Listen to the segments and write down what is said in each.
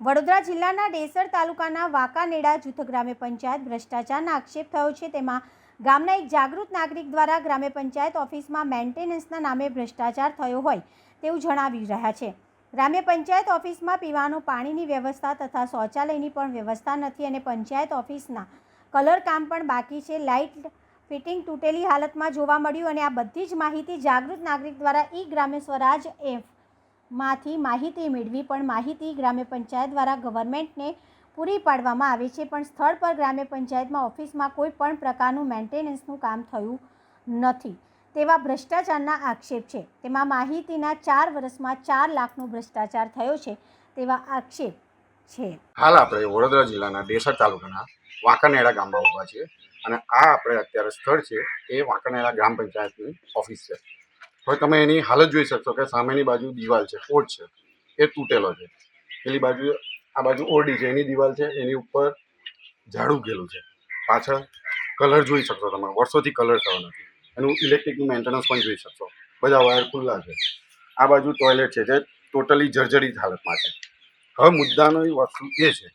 વડોદરા જિલ્લાના ડેસર તાલુકાના વાંકાનેડા જૂથ ગ્રામ્ય પંચાયત ભ્રષ્ટાચારના આક્ષેપ થયો છે. તેમાં ગામના એક જાગૃત નાગરિક દ્વારા ગ્રામ્ય પંચાયત ઓફિસમાં મેન્ટેનન્સના નામે ભ્રષ્ટાચાર થયો હોય તેવું જણાવી રહ્યા છે. ગ્રામ્ય પંચાયત ઓફિસમાં પીવાનું પાણીની વ્યવસ્થા તથા શૌચાલયની પણ વ્યવસ્થા નથી અને પંચાયત ઓફિસના કલર કામ પણ બાકી છે. લાઇટ ફિટિંગ તૂટેલી હાલતમાં જોવા મળ્યું અને આ બધી જ માહિતી જાગૃત નાગરિક દ્વારા ઈ ગ્રામ્ય સ્વરાજ એફ માંથી માહિતી મેળવી પણ માહિતી ગ્રામ્ય પંચાયત દ્વારા ગવર્મેન્ટને પૂરી પાડવામાં આવે છે, પણ સ્થળ પર ગ્રામ્ય પંચાયતમાં ઓફિસમાં કોઈ પણ પ્રકારનું મેન્ટેનન્સનું કામ થયું નથી. તેવા ભ્રષ્ટાચારના આક્ષેપ છે. તેમાં માહિતીના ચાર વર્ષમાં ચાર લાખનો ભ્રષ્ટાચાર થયો છે તેવા આક્ષેપ છે. હાલ આપણે વડોદરા જિલ્લાના ડેસર તાલુકાના વાંકાનેડા ગામમાં ઊભા છીએ અને આ આપણે અત્યારે સ્થળ છે એ વાંકાનેડા ગ્રામ પંચાયતની ઓફિસ છે. હવે તમે એની હાલત જોઈ શકશો કે સામેની બાજુ દિવાલ છે કોટ છે, એ તૂટેલો છે. પેલી બાજુ, આ બાજુ ઓરડી છે, એની દિવાલ છે, એની ઉપર ઝાડ ગયેલું છે. પાછળ કલર જોઈ શકશો તમે, વર્ષોથી કલર થયો નથી. એનું ઇલેક્ટ્રિકનું મેન્ટેનન્સ પણ જોઈ શકશો. બધા વાયર ખુલ્લા છે. આ બાજુ ટોયલેટ છે, જે ટોટલી જર્જરિત હાલતમાં છે. હવે મુદ્દાનો વસ્તુ એ છે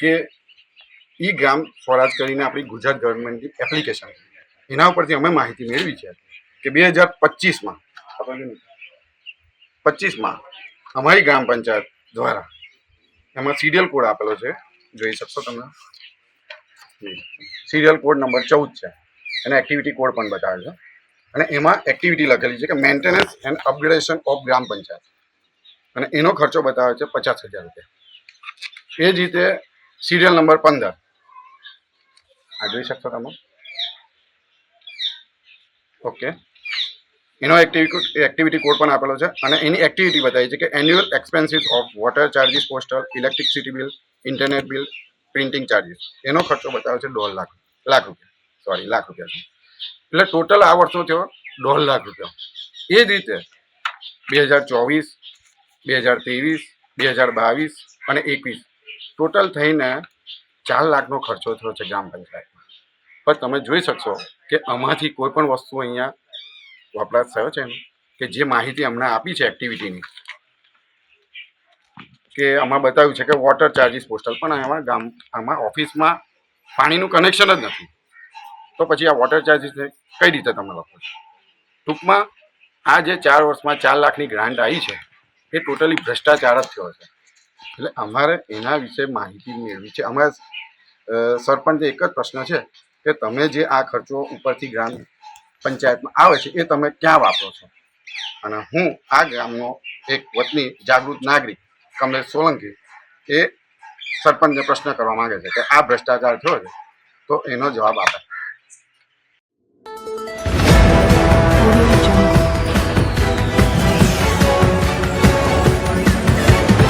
કે ઈ ગ્રામ સ્વરાજ કરીને આપણી ગુજરાત ગવર્મેન્ટની એપ્લિકેશન એના ઉપરથી અમે માહિતી મેળવી છે. કે બે હજાર પચીસમાં પચીસમાં અમારી ગ્રામ પંચાયત દ્વારા એમાં સિરિયલ કોડ આપેલો છે. જોઈ શકશો તમે? સિરિયલ કોડ નંબર ચૌદ છે. અને એક્ટિવિટી કોડ પણ બતાવે છે. અને એમાં એક્ટિવિટી લખેલી છે કે maintenance and upgradation of gram panchayat. અને એનો ખર્ચો બતાવે છે પચાસ હજાર રૂપિયા. એ જ રીતે સિરિયલ નંબર પંદર. આ જોઈ શકશો તમે? ઓકે. એનો એક્ટિવિટી એક્ટિવિટી કોડ પણ આપેલો છે અને એની એક્ટિવિટી બતાવી છે કે annual expenses of water charges postal electricity bill internet bill printing charges એનો ખર્ચો બતાવે છે દોઢ લાખ લાખ રૂપિયા. સોરી લાખ રૂપિયા એટલે ટોટલ આ વર્ષનો થયો દોઢ લાખ રૂપિયા. એ જ રીતે બે હજાર ચોવીસ, બે હજાર ત્રેવીસ, બે હજાર બાવીસ અને એકવીસ. ટોટલ થઈને ચાર લાખનો ખર્ચો થયો છે ગ્રામ પંચાયતમાં. પણ તમે જોઈ શકશો કે આમાંથી કોઈ પણ વસ્તુ અહીંયા વપરાશ થયો છે કે જે માહિતી અમને આપી છે એક્ટિવિટીની કે આમાં બતાવ્યું છે કે વોટર ચાર્જિસ પોસ્ટલ પણ આમાં ગામ, આમાં ઓફિસમાં પાણીનું કનેક્શન જ નથી. તો પછી આ વોટર ચાર્જિસ કઈ રીતે તમે લખો છો? ટૂંકમાં, આ જે ચાર વર્ષમાં ચાર લાખની ગ્રાન્ટ આવી છે, એ ટોટલી ભ્રષ્ટાચાર જ થયો છે. એટલે અમારે એના વિશે માહિતી મેળવી છે. અમારે સરપંચ એક જ પ્રશ્ન છે કે તમે જે આ ખર્ચો ઉપરથી ગ્રામ પંચાયતમાં આવે છે, એ તમે ક્યાં વાપરો છો. અને હું આ ગામનો એક વતની જાગૃત નાગરિક, કમલેશ સોલંકી, એ સરપંચને પ્રશ્ન કરવા માંગે છે કે આ ભ્રષ્ટાચાર થયો છે, તો એનો જવાબ આપે.